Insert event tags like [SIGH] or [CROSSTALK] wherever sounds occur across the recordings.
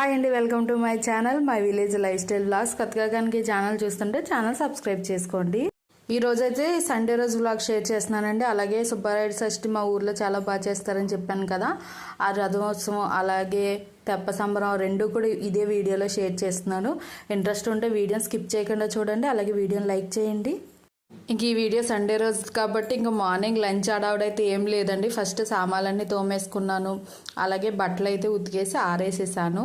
Hi అండి welcome to my channel my village lifestyle vlogs కొత్తగా కనుక ఈ ఛానల్ చూస్తుంటే ఛానల్ సబ్స్క్రైబ్ చేసుకోండి. ఈ రోజైతే సండే రోజు బ్లాగ్ షేర్ చేస్తున్నానండి. అలాగే సుబ్బారాయుడు షష్ఠి మా ఊర్లో చాలా బాగా చేస్తారని చెప్పాను కదా. ఆ రథోత్సవం అలాగే తెప్ప సంబరం రెండు కూడా ఇదే వీడియోలో షేర్ చేస్తున్నాను. ఇంట్రెస్ట్ ఉంటే వీడియోని స్కిప్ చేయకుండా చూడండి. అలాగే వీడియోని లైక్ చేయండి. ఇంక ఈ వీడియో సండే రోజు కాబట్టి ఇంకా మార్నింగ్ లంచ్ ఆడవడైతే ఏం లేదండి. ఫస్ట్ సామాన్లన్నీ తోమేసుకున్నాను. అలాగే బట్టలు అయితే ఉతికేసి ఆరేసేసాను.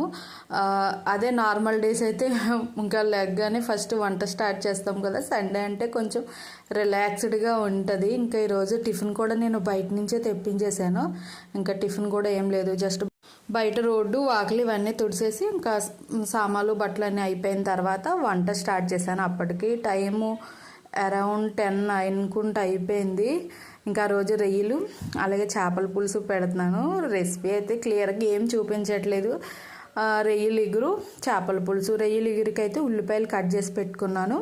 అదే నార్మల్ డేస్ అయితే [LAUGHS] ఇంకా లెగ్గానే ఫస్ట్ వంట స్టార్ట్ చేస్తాం కదా. సండే అంటే కొంచెం రిలాక్స్డ్గా ఉంటుంది. ఇంకా ఈరోజు టిఫిన్ కూడా నేను బయట నుంచే తెప్పించేసాను. ఇంకా టిఫిన్ కూడా ఏం లేదు. జస్ట్ బయట రోడ్డు వాకిలి ఇవన్నీ తుడిసేసి ఇంకా సామాన్లు బట్టలు అన్నీ అయిపోయిన తర్వాత వంట స్టార్ట్ చేశాను. అప్పటికి టైము అరౌండ్ టెన్ అనుకుంటూ అయిపోయింది. ఇంకా ఆ రోజు రొయ్యలు అలాగే చేపల పులుసు పెడుతున్నాను. రెసిపీ అయితే క్లియర్గా ఏం చూపించట్లేదు. రొయ్యలు ఇగురు చేపల పులుసు రొయ్యలు ఇగురికి అయితే ఉల్లిపాయలు కట్ చేసి పెట్టుకున్నాను.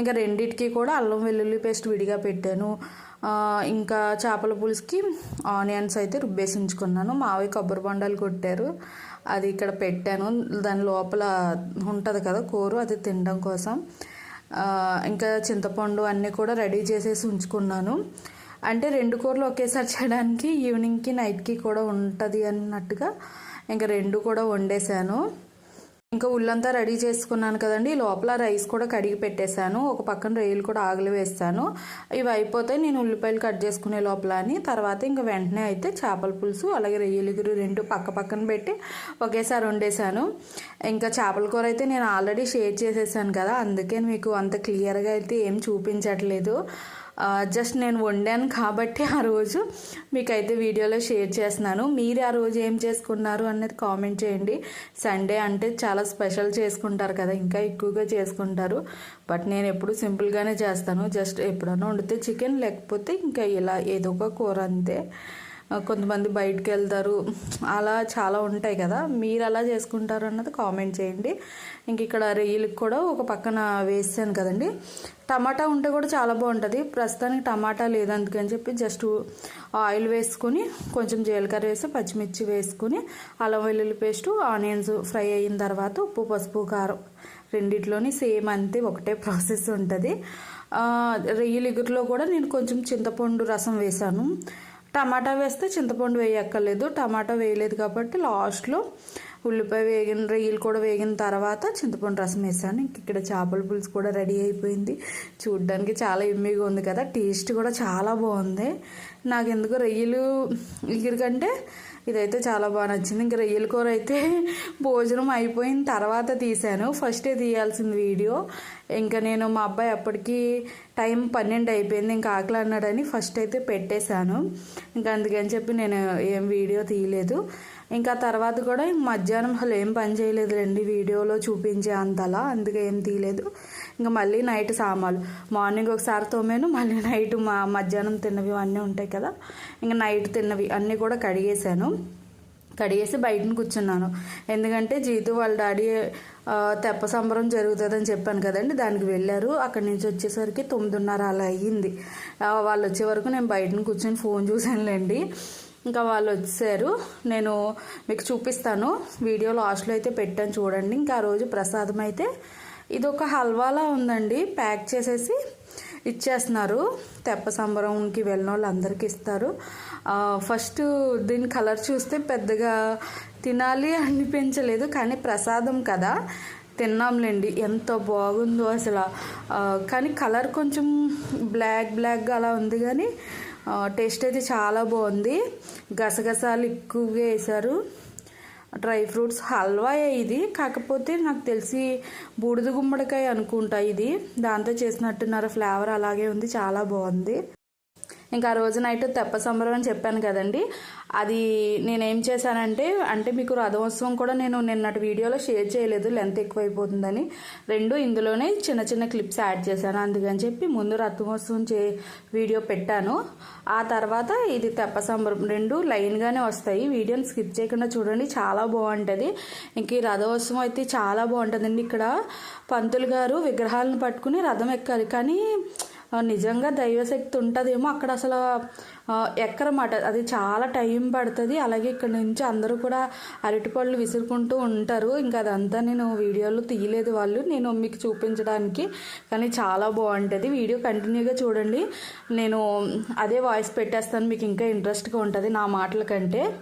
ఇంకా రెండిటికి కూడా అల్లం వెల్లుల్లి పేస్ట్ విడిగా పెట్టాను. ఇంకా చేపల పులుసుకి ఆనియన్స్ అయితే రుబ్బేసి ఉంచుకున్నాను. మావి కొబ్బరి బొండాలు కొట్టారు. అది ఇక్కడ పెట్టాను. దాని లోపల ఉంటుంది కదా కూర అది తినడం కోసం. ఇంకా చింతపండు అన్నీ కూడా రెడీ చేసేసి ఉంచుకున్నాను. అంటే రెండు కూరలు ఒకేసారి చేయడానికి ఈవినింగ్కి నైట్కి కూడా ఉంటుంది అన్నట్టుగా ఇంకా రెండు కూడా వండేసాను ఇంకా ఉల్లంతా రెడీ చేసుకున్నాను కదండి. లోపల రైస్ కూడా కడిగి పెట్టేశాను. ఒక పక్కన రొయ్యలు కూడా ఆగలి వేస్తాను. ఇవి అయిపోతే నేను ఉల్లిపాయలు కట్ చేసుకునే లోపల అని తర్వాత ఇంకా వెంటనే అయితే చేపల పులుసు అలాగే రొయ్యలుగురు రెండు పక్క పక్కన పెట్టి ఒకేసారి వండేసాను ఇంకా చేపల కూర అయితే నేను ఆల్రెడీ షేర్ చేసేసాను కదా అందుకే మీకు అంత క్లియర్గా అయితే ఏం చూపించట్లేదు. జస్ట్ నేను వండాను కాబట్టి ఆ రోజు మీకైతే వీడియోలో షేర్ చేస్తున్నాను. మీరు ఆ రోజు ఏం చేసుకున్నారు అనేది కామెంట్ చేయండి. సండే అంటే చాలా స్పెషల్ చేసుకుంటారు కదా ఇంకా ఎక్కువగా చేసుకుంటారు. బట్ నేను ఎప్పుడు సింపుల్గానే చేస్తాను. జస్ట్ ఎప్పుడైనా వండితే చికెన్ లేకపోతే ఇంకా ఇలా ఏదో ఒక కూర అంతే. కొంతమంది బయటకు వెళ్తారు అలా చాలా ఉంటాయి కదా. మీరు అలా చేసుకుంటారు అన్నది కామెంట్ చేయండి. ఇంక ఇక్కడ రొయ్యలకు కూడా ఒక పక్కన వేసాను కదండి. టమాటా ఉంటే కూడా చాలా బాగుంటుంది. ప్రస్తుతానికి టమాటా లేదు అందుకని చెప్పి జస్ట్ ఆయిల్ వేసుకొని కొంచెం జీలకర్ర వేసి పచ్చిమిర్చి వేసుకుని అల్లం వెల్లుల్లి పేస్టు ఆనియన్స్ ఫ్రై అయిన తర్వాత ఉప్పు పసుపు కారం రెండిట్లోని సేమ్ అంతే ఒకటే ప్రాసెస్ ఉంటుంది. రొయ్యలు ఇగురులో కూడా నేను కొంచెం చింతపండు రసం వేసాను. టమాటా వేస్తే చింతపండు వేయక్కర్లేదు. టమాటా వేయలేదు కాబట్టి లాస్ట్లో ఉల్లిపాయ వేగిన రొయ్యలు కూడా వేగిన తర్వాత చింతపండు రసం వేసాను. ఇంక ఇక్కడ చేపల పులుసు కూడా రెడీ అయిపోయింది. చూడ్డానికి చాలా ఎమ్మిగా ఉంది కదా. టేస్ట్ కూడా చాలా బాగుంది. నాకు ఎందుకు రొయ్యలు ఇగురు కంటే ఇదైతే చాలా బాగా నచ్చింది. ఇంకా రొయ్యల కూర అయితే భోజనం అయిపోయిన తర్వాత తీశాను. ఫస్టే తీయాల్సింది వీడియో. ఇంకా నేను మా అబ్బాయి అప్పటికి టైం పన్నెండు అయిపోయింది. ఇంకా ఆకలి అన్నాడని ఫస్ట్ అయితే పెట్టేశాను. ఇంకా అందుకని చెప్పి నేను ఏం వీడియో తీయలేదు. ఇంకా తర్వాత కూడా మధ్యాహ్నం అసలు ఏం పని చేయలేదు రండి వీడియోలో చూపించే అంతలా అందుకే ఏం తీయలేదు. ఇంకా మళ్ళీ నైట్ సామాన్లు. మార్నింగ్ ఒకసారి తోమాను మళ్ళీ నైట్ మా మధ్యాహ్నం తిన్నవి అన్నీ ఉంటాయి కదా. ఇంకా నైట్ తిన్నవి అన్నీ కూడా కడిగేశాను. కడిగేసి బయటను కూర్చున్నాను. ఎందుకంటే జీతు వాళ్ళ డాడీ తెప్ప సంబరం జరుగుతుందని చెప్పాను కదండి దానికి వెళ్ళారు. అక్కడి నుంచి వచ్చేసరికి తొమ్మిదిన్నర అలా అయ్యింది. వాళ్ళు వచ్చే వరకు నేను బయటను కూర్చొని ఫోన్ చూశానులేండి. ఇంకా వాళ్ళు వచ్చారు. నేను మీకు చూపిస్తాను. వీడియో లాస్ట్లో అయితే పెట్టాను చూడండి. ఇంకా ఆ రోజు ప్రసాదం అయితే ఇది ఒక హల్వాలా ఉందండి. ప్యాక్ చేసేసి ఇచ్చేస్తున్నారు. తెప్ప సంబరంకి వెళ్ళిన వాళ్ళు అందరికీ ఇస్తారు ఫస్ట్ దీని కలర్ చూస్తే పెద్దగా తినాలి అనిపించలేదు కానీ ప్రసాదం కదా. తిన్నాంలేండి. ఎంత బాగుందో అసలు. కానీ కలర్ కొంచెం బ్లాక్ బ్లాక్గా అలా ఉంది కానీ టేస్ట్ అయితే చాలా బాగుంది. గసగసాలు ఎక్కువగా వేశారు. డ్రై ఫ్రూట్స్ హల్వా ఇది. కాకపోతే నాకు తెలిసి బూడిద గుమ్మడికాయ అనుకుంటా ఇది. దాంతో చేసినట్టున్నారు ఫ్లేవర్ అలాగే ఉంది. చాలా బాగుంది. ఇంకా ఆ రోజు నైట్ తెప్ప సంబరం అని చెప్పాను కదండి. అది నేనేం చేశానంటే అంటే మీకు రథోత్సవం కూడా నేను నిన్నటి వీడియోలో షేర్ చేయలేదు లెంత్ ఎక్కువైపోతుందని. రెండు ఇందులోనే చిన్న చిన్న క్లిప్స్ యాడ్ చేశాను. అందుకని చెప్పి ముందు రథోత్సవం చే వీడియో పెట్టాను. ఆ తర్వాత ఇది తెప్ప సంబరం రెండు లైన్గానే వస్తాయి. వీడియోని స్కిప్ చేయకుండా చూడండి చాలా బాగుంటుంది. ఇంక ఈ రథోత్సవం అయితే చాలా బాగుంటుందండి. ఇక్కడ పంతులు గారు విగ్రహాలను పట్టుకుని రథం ఎక్కాలి. కానీ నిజంగా దైవశక్తి ఉంటుందేమో. అక్కడ అసలు ఎక్కరమాట. అది చాలా టైం పడుతుంది. అలాగే ఇక్కడ నుంచి అందరూ కూడా అరటిపళ్ళు విసురుకుంటూ ఉంటారు. ఇంకా అదంతా నేను వీడియోలో తీయలేదు వాళ్ళు. నేను మీకు చూపించడానికి. కానీ చాలా బాగుంటుంది. వీడియో కంటిన్యూగా చూడండి. నేను అదే వాయిస్ పెట్టేస్తాను. మీకు ఇంకా ఇంట్రెస్ట్గా ఉంటుంది నా మాటల కంటే.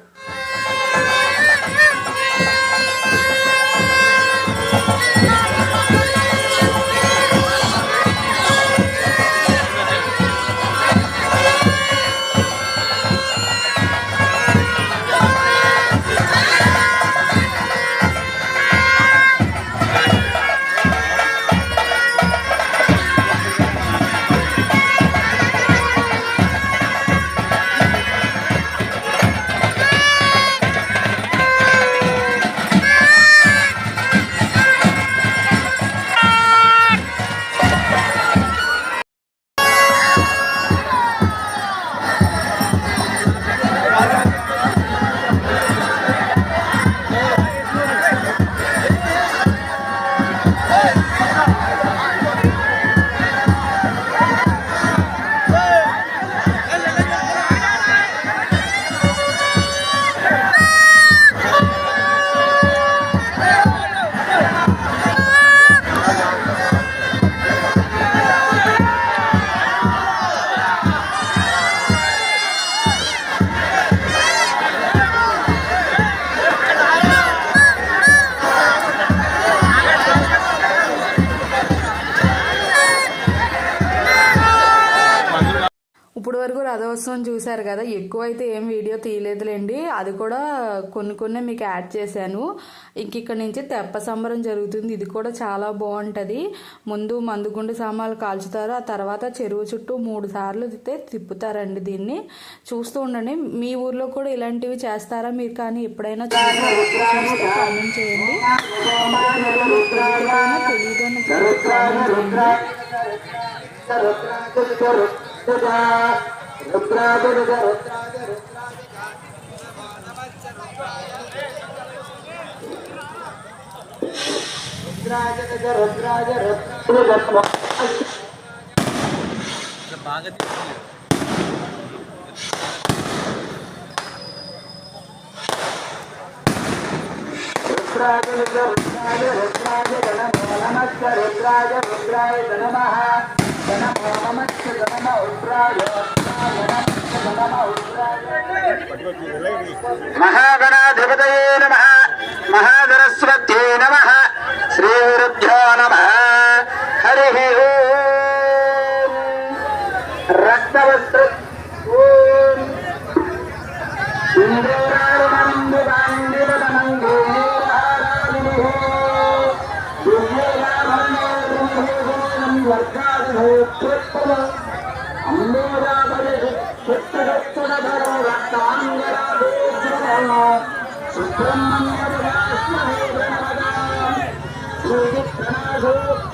రథోత్సవం చూశారు కదా ఎక్కువ అయితే ఏం వీడియో తీయలేదులేండి అది కూడా కొన్ని కొన్ని మీకు యాడ్ చేశాను ఇంక ఇక్కడ నుంచి తెప్ప సంబరం జరుగుతుంది ఇది కూడా చాలా బాగుంటుంది ముందు మందుగుండు సామాన్లు కాల్చుతారు ఆ తర్వాత చెరువు చుట్టూ మూడు సార్లు అయితే తిప్పుతారండి దీన్ని చూస్తూ ఉండండి మీ ఊర్లో కూడా ఇలాంటివి చేస్తారా మీరు కానీ ఎప్పుడైనా చూసారా? చూస్తే కామెంట్ చేయండి తెలియదు అని కామెంట్ చేయండి బాగా తీసుకెళ్ళాడు రుద్రాయ రుద్రాయ నమః నమో నమః నమః రుద్రాయ నమః మహాగణాధిపతయే నమ మహాగణస్వత్యే నమ శ్రీగురుభ్యో నమ.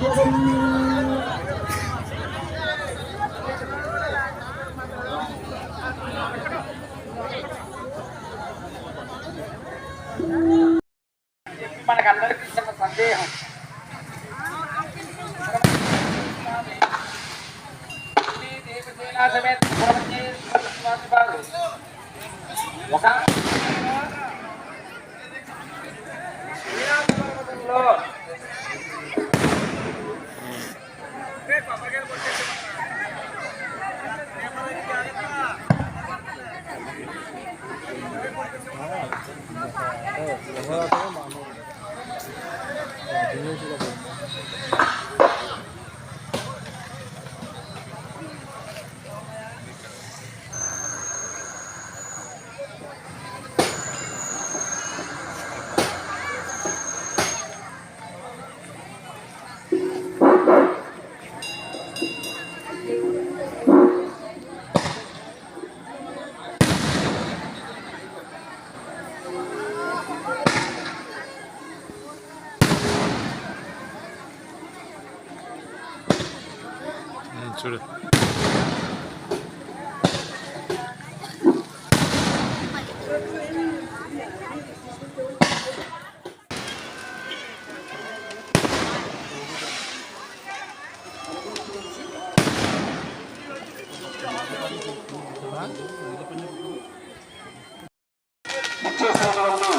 감사합 니. Şurada. Çok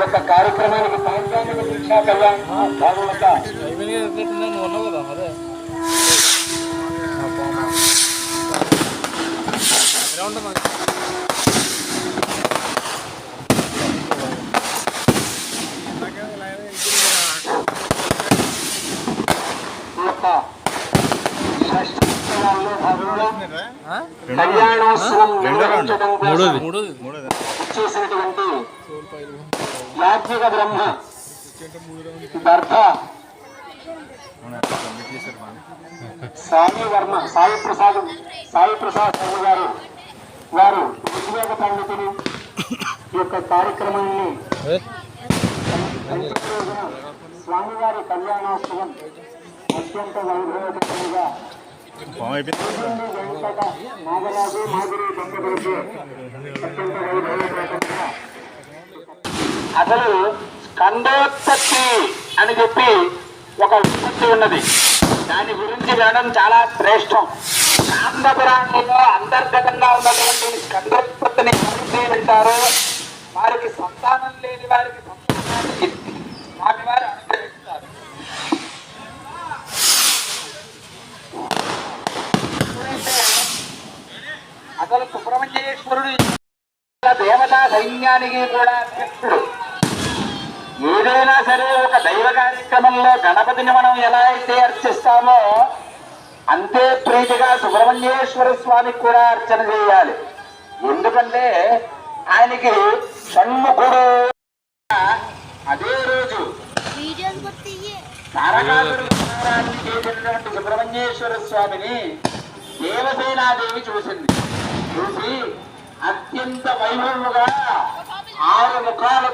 యొక్క కార్యక్రమానికి సాంకేతిక శిక్షా కళ్యాణ భాగవత నువ్వు ఉన్నావు యాజ్ఞిక బ్రహ్మ దర్భ సాయి వర్మ సాయి ప్రసాద్ సాయి ప్రసాద్ శర్మ గారు వారు ఉద్యోగ పండితులు ఈ యొక్క కార్యక్రమాన్ని స్వామివారి కళ్యాణోత్సవం అత్యంత వైభవతంగా నాగరాజు మాధురి దంపతులతో అత్యంత వైభవతంగా అసలు స్కందోత్పత్తి అని చెప్పి ఒక ఉత్పత్తి ఉన్నది. దాని గురించి వినడం చాలా శ్రేష్టం. కాంతపురాణంలో అంతర్గతంగా ఉన్నటువంటి స్కందోత్పత్తిని ఎవరైతే వింటారో వారికి సంతానం లేని వారికి సంతానాన్ని స్వామివారు అనుగ్రహిస్తారు. అసలు సుబ్రహ్మణ్యేశ్వరుడు దేవతా సైన్యానికి కూడా అధ్యక్షుడు ఏదైనా సరే ఒక దైవ కార్యక్రమంలో గణపతిని మనం ఎలా అయితే అర్చిస్తామో అంతే ప్రీతిగా సుబ్రహ్మణ్యేశ్వర స్వామికి కూడా అర్చన చేయాలి. ఎందుకంటే ఆయనకి షణ్ముఖుడు అదే రోజు సుబ్రహ్మణ్యేశ్వర స్వామిని దేవసేనాదేవి చూసింది. చూసి అత్యంత వైభవముగా ఆరు ముఖాలు